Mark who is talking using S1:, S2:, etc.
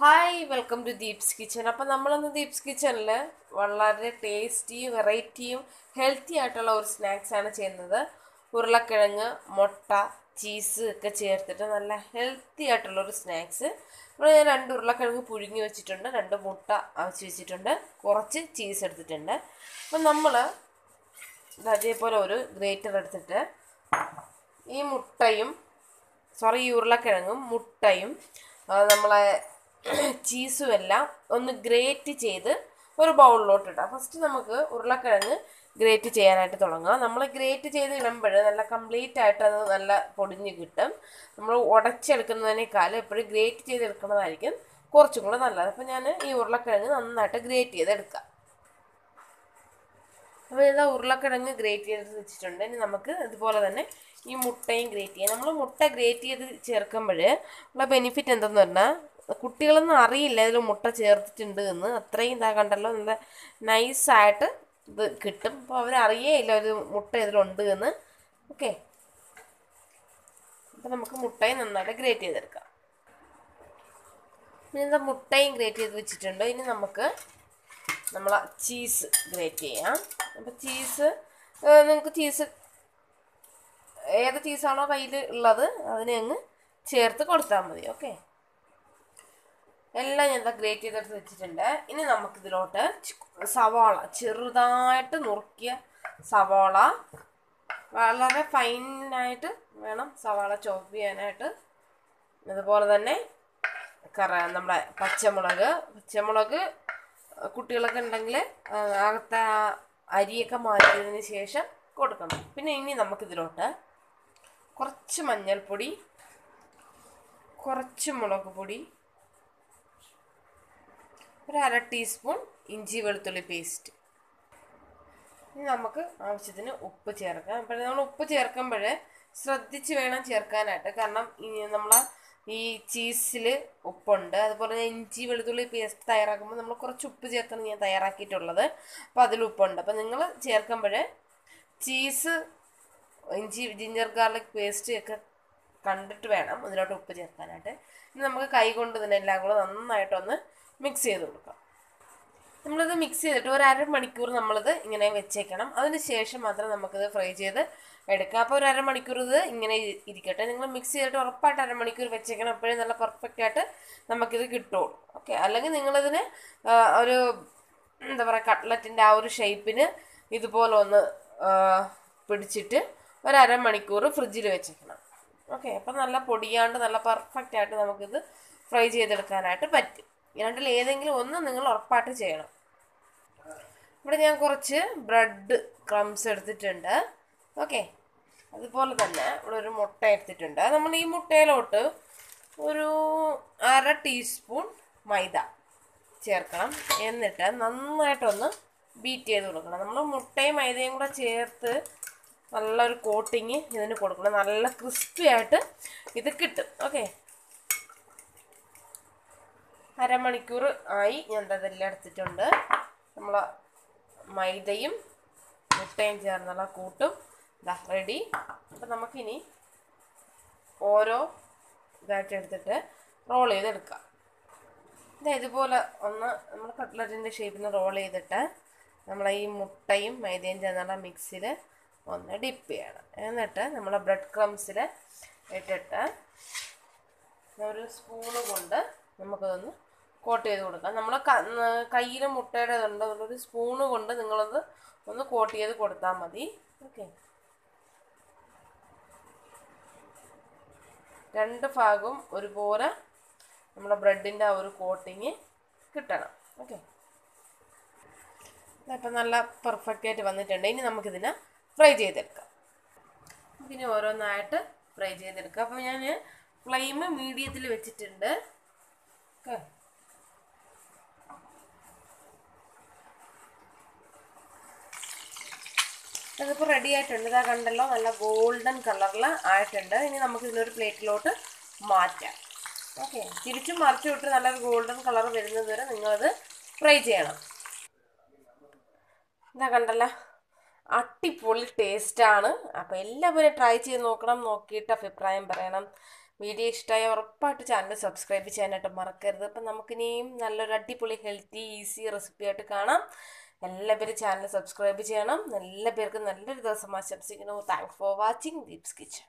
S1: Hi welcome to Deep's kitchen appam നമ്മളിന്ന് ദീപ്സ് കിച്ചണിൽ വളരെ ടേസ്റ്റിയും വെറൈറ്റിയും ഹെൽത്തി ആയിട്ടുള്ള ഒരു സ്നാക്സ് ആണ് ചെയ്യുന്നത്. ഉരുളക്കിഴങ്ങ് മുട്ട ചീസ് ഒക്കെ ചേർത്തിട്ട് നല്ല ഹെൽത്തി ആയിട്ടുള്ള ഒരു സ്നാക്സ് ഇവിടെ ഞാൻ രണ്ട് ഉരുളക്കിഴങ്ങ് പുഴുങ്ങി വെച്ചിട്ടുണ്ട് രണ്ട് മുട്ട അവച്ച് വെച്ചിട്ടുണ്ട് കുറച്ച് ചീസ് എടുത്തിട്ടുണ്ട്. അപ്പം നമ്മൾ അതേപോലെ ഒരു ഗ്രേറ്റർ എടുത്തിട്ട് ഈ മുട്ടയും സോറി ഈ ഉരുളക്കിഴങ്ങും മുട്ടയും നമ്മളെ ചീസും എല്ലാം ഒന്ന് ഗ്രേറ്റ് ചെയ്ത് ഒരു ബൗളിലോട്ട് ഇടാം ഫസ്റ്റ് നമുക്ക് ഉരുളക്കിഴങ്ങ് ഗ്രേറ്റ് ചെയ്യാനായിട്ട് തുടങ്ങാം. നമ്മൾ ഗ്രേറ്റ് ചെയ്ത് ഇടുമ്പോൾ നല്ല കംപ്ലീറ്റ് ആയിട്ട് അത് നല്ല പൊടിഞ്ഞ് കിട്ടും. നമ്മൾ ഉടച്ചെടുക്കുന്നതിനേക്കാളും എപ്പോഴും ഗ്രേറ്റ് ചെയ്തെടുക്കുന്നതായിരിക്കും കുറച്ചും കൂടെ നല്ലത്. അപ്പോൾ ഞാൻ ഈ ഉരുളക്കിഴങ്ങ് നന്നായിട്ട് ഗ്രേറ്റ് ചെയ്തെടുക്കാം. അപ്പോൾ ഇതാ ഉരുളക്കിഴങ്ങ് ഗ്രേറ്റ് ചെയ്ത് വെച്ചിട്ടുണ്ട്. ഇനി നമുക്ക് ഇതുപോലെ തന്നെ ഈ മുട്ടയും ഗ്രേറ്റ് ചെയ്യാം. നമ്മൾ മുട്ട ഗ്രേറ്റ് ചെയ്ത് ചേർക്കുമ്പോൾ ഉള്ള ബെനിഫിറ്റ് എന്തെന്ന് പറഞ്ഞാൽ കുട്ടികളൊന്നും അറിയില്ല ഇതിൽ മുട്ട ചേർത്തിട്ടുണ്ട് എന്ന്. അത്രയും ഇതാ കണ്ടല്ലോ. നല്ല നൈസായിട്ട് ഇത് കിട്ടും. അപ്പോൾ അവരറിയേയില്ല ഒരു മുട്ട ഇതിലുണ്ട് എന്ന്. ഓക്കെ അപ്പോൾ നമുക്ക് മുട്ടയും നന്നായിട്ട് ഗ്രേറ്റ് ചെയ്തെടുക്കാം. ഇനി എന്താ മുട്ടയും ഗ്രേറ്റ് ചെയ്ത് വെച്ചിട്ടുണ്ട്. ഇനി നമുക്ക് നമ്മൾ ചീസ് ഗ്രേറ്റ് ചെയ്യാം. അപ്പോൾ ചീസ് നിങ്ങൾക്ക് ചീസ് ഏത് ചീസാണോ കയ്യിൽ ഉള്ളത് അതിനെ അങ്ങ് ചേർത്ത് കൊടുത്താൽ മതി. ഓക്കെ എല്ലാം ഞാൻ ഇതാ ഗ്രേറ്റ് ചെയ്തെടുത്ത് വെച്ചിട്ടുണ്ട്. ഇനി നമുക്കിതിലോട്ട് സവാള ചെറുതായിട്ട് നുറുക്കിയ സവാള. വളരെ ഫൈനായിട്ട് വേണം സവാള ചോപ്പ് ചെയ്യാനായിട്ട്. അതുപോലെ തന്നെ കറ നമ്മുടെ പച്ചമുളക്. പച്ചമുളക് കുട്ടികളൊക്കെ ഉണ്ടെങ്കിൽ അകത്തെ അരിയൊക്കെ മാറ്റിയതിന് ശേഷം കൊടുക്കണം. പിന്നെ ഇനി നമുക്കിതിലോട്ട് കുറച്ച് മഞ്ഞൾപ്പൊടി കുറച്ച് മുളക് പൊടി ഒരു അര ടീസ്പൂൺ ഇഞ്ചി വെളുത്തുള്ളി പേസ്റ്റ്. ഇനി നമുക്ക് ആവശ്യത്തിന് ഉപ്പ് ചേർക്കാം. അപ്പോൾ നമ്മൾ ഉപ്പ് ചേർക്കുമ്പോൾ ശ്രദ്ധിച്ച് വേണം ചേർക്കാനായിട്ട്. കാരണം ഇനി നമ്മൾ ഈ ചീസിൽ ഉപ്പുണ്ട്. അതുപോലെ ഇഞ്ചി വെളുത്തുള്ളി പേസ്റ്റ് തയ്യാറാക്കുമ്പോൾ നമ്മൾ കുറച്ച് ഉപ്പ് ചേർത്താണ് ഞാൻ തയ്യാറാക്കിയിട്ടുള്ളത്. അപ്പോൾ അതിൽ ഉപ്പുണ്ട്. അപ്പോൾ നിങ്ങൾ ചേർക്കുമ്പോൾ ചീസ് ഇഞ്ചി ജിഞ്ചർ ഗാർലിക് പേസ്റ്റ് ഒക്കെ കണ്ടിട്ട് വേണം അതിലോട്ട് ഉപ്പ് ചേർക്കാനായിട്ട്. ഇനി നമുക്ക് കൈ കൊണ്ട് തന്നെ എല്ലാം കൂടെ നന്നായിട്ടൊന്ന് മിക്സ് ചെയ്ത് കൊടുക്കാം. നമ്മളിത് മിക്സ് ചെയ്തിട്ട് ഒരു അരമണിക്കൂർ നമ്മളിത് ഇങ്ങനെ വെച്ചേക്കണം. അതിന് ശേഷം മാത്രം നമുക്കിത് ഫ്രൈ ചെയ്ത് എടുക്കാം. അപ്പോൾ ഒരു അരമണിക്കൂർ ഇത് ഇങ്ങനെ ഇരിക്കട്ടെ. നിങ്ങൾ മിക്സ് ചെയ്തിട്ട് ഉറപ്പായിട്ട് അരമണിക്കൂർ വെച്ചേക്കണം. അപ്പോഴേ നല്ല പെർഫെക്റ്റ് ആയിട്ട് നമുക്കിത് കിട്ടുള്ളൂ. ഓക്കെ അല്ലെങ്കിൽ നിങ്ങളിതിന് ഒരു എന്താ പറയുക കട്ട്ലറ്റിന്റെ ആ ഒരു ഷേപ്പിന് ഇതുപോലെ ഒന്ന് പിടിച്ചിട്ട് ഒരു അരമണിക്കൂർ ഫ്രിഡ്ജിൽ വെച്ചേക്കണം. ഓക്കെ അപ്പം നല്ല പൊടിയാണ്ട് നല്ല പെർഫെക്റ്റ് ആയിട്ട് നമുക്കിത് ഫ്രൈ ചെയ്തെടുക്കാനായിട്ട് പറ്റും. ഈ രണ്ടിൽ ഏതെങ്കിലും ഒന്ന് നിങ്ങൾ ഉറപ്പായിട്ട് ചെയ്യണം. ഇവിടെ ഞാൻ കുറച്ച് ബ്രെഡ് ക്രംസ് എടുത്തിട്ടുണ്ട്. ഓക്കെ അതുപോലെ തന്നെ ഇവിടെ ഒരു മുട്ട എടുത്തിട്ടുണ്ട്. നമ്മൾ ഈ മുട്ടയിലോട്ട് ഒരു അര ടീസ്പൂൺ മൈദ ചേർക്കണം. എന്നിട്ട് നന്നായിട്ടൊന്ന് ബീറ്റ് ചെയ്ത് കൊടുക്കണം. നമ്മൾ മുട്ടയും മൈദയും കൂടെ ചേർത്ത് നല്ലൊരു കോട്ടിങ് ഇതിന് കൊടുക്കണം. നല്ല ക്രിസ്പി ആയിട്ട് ഇത് കിട്ടും. ഓക്കെ അരമണിക്കൂർ ആയി ഞാൻ അതെല്ലാം എടുത്തിട്ടുണ്ട്. നമ്മൾ മൈദയും മുട്ടയും ചേർന്നുള്ള കൂട്ടും ഇതാ റെഡി അപ്പം നമുക്കിനി ഓരോ ഇതായിട്ട് എടുത്തിട്ട് റോൾ ചെയ്തെടുക്കാം. ഇത് ഇതുപോലെ ഒന്ന് നമ്മൾ കട്ട്ലറ്റിന്റെ ഷേപ്പിൽ നിന്ന് റോൾ ചെയ്തിട്ട് നമ്മൾ ഈ മുട്ടയും മൈദയും ചേർന്നുള്ള മിക്സിൽ ഒന്ന് ഡിപ്പ് ചെയ്യണം. എന്നിട്ട് നമ്മൾ ബ്രെഡ് ക്രംസിൽ ഇട്ടിട്ട് ഒരു സ്പൂണ് കൊണ്ട് നമുക്കതൊന്ന് കോട്ട് ചെയ്ത് കൊടുക്കാം നമ്മൾ കയ്യിൽ മുട്ടയുടെ ഇതുണ്ട്. അതുകൊണ്ട് സ്പൂണ് കൊണ്ട് നിങ്ങളത് ഒന്ന് കോട്ട് ചെയ്ത് കൊടുത്താൽ മതി. ഓക്കെ രണ്ട് ഭാഗവും ഒരുപോലെ നമ്മുടെ ബ്രെഡിന്റെ ആ ഒരു കോട്ടിങ് കിട്ടണം. ഓക്കെ അപ്പം നല്ല പെർഫെക്റ്റ് ആയിട്ട് വന്നിട്ടുണ്ട്. ഇനി നമുക്കിതിനെ ഫ്രൈ ചെയ്തെടുക്കാം. ഇതിന് ഓരോന്നായിട്ട് ഫ്രൈ ചെയ്തെടുക്കാം. അപ്പോൾ ഞാൻ ഫ്ലെയിം മീഡിയത്തിൽ വെച്ചിട്ടുണ്ട്. ഓക്കെ അതിപ്പോൾ റെഡി ആയിട്ടുണ്ട്. ഇതാ കണ്ടല്ലോ നല്ല ഗോൾഡൻ കളറിൽ ആയിട്ടുണ്ട്. ഇനി നമുക്ക് ഇതിനൊരു പ്ലേറ്റിലോട്ട് മാറ്റാം. ഓക്കെ തിരിച്ചും മറിച്ചു വിട്ട് നല്ലൊരു ഗോൾഡൻ കളർ വരുന്നത് വരെ നിങ്ങളത് ഫ്രൈ ചെയ്യണം. ഇതാ കണ്ടല്ലോ അടിപൊളി ടേസ്റ്റാണ് അപ്പോൾ എല്ലാവരും ട്രൈ ചെയ്ത് നോക്കണം നോക്കിയിട്ട് അഭിപ്രായം പറയണം. വീഡിയോ ഇഷ്ടമായ ഉറപ്പായിട്ട് ചാനൽ സബ്സ്ക്രൈബ് ചെയ്യാനായിട്ട് മറക്കരുത്. അപ്പം നമുക്കിനിയും നല്ലൊരു അടിപൊളി ഹെൽത്തി ഈസി റെസിപ്പി ആയിട്ട് കാണാം. എല്ലാവരും ചാനൽ സബ്സ്ക്രൈബ് ചെയ്യണം. എല്ലാ പേർക്കും നല്ലൊരു ദിവസം ആശംസിക്കുന്നു. Thanks for watching Deep's kitchen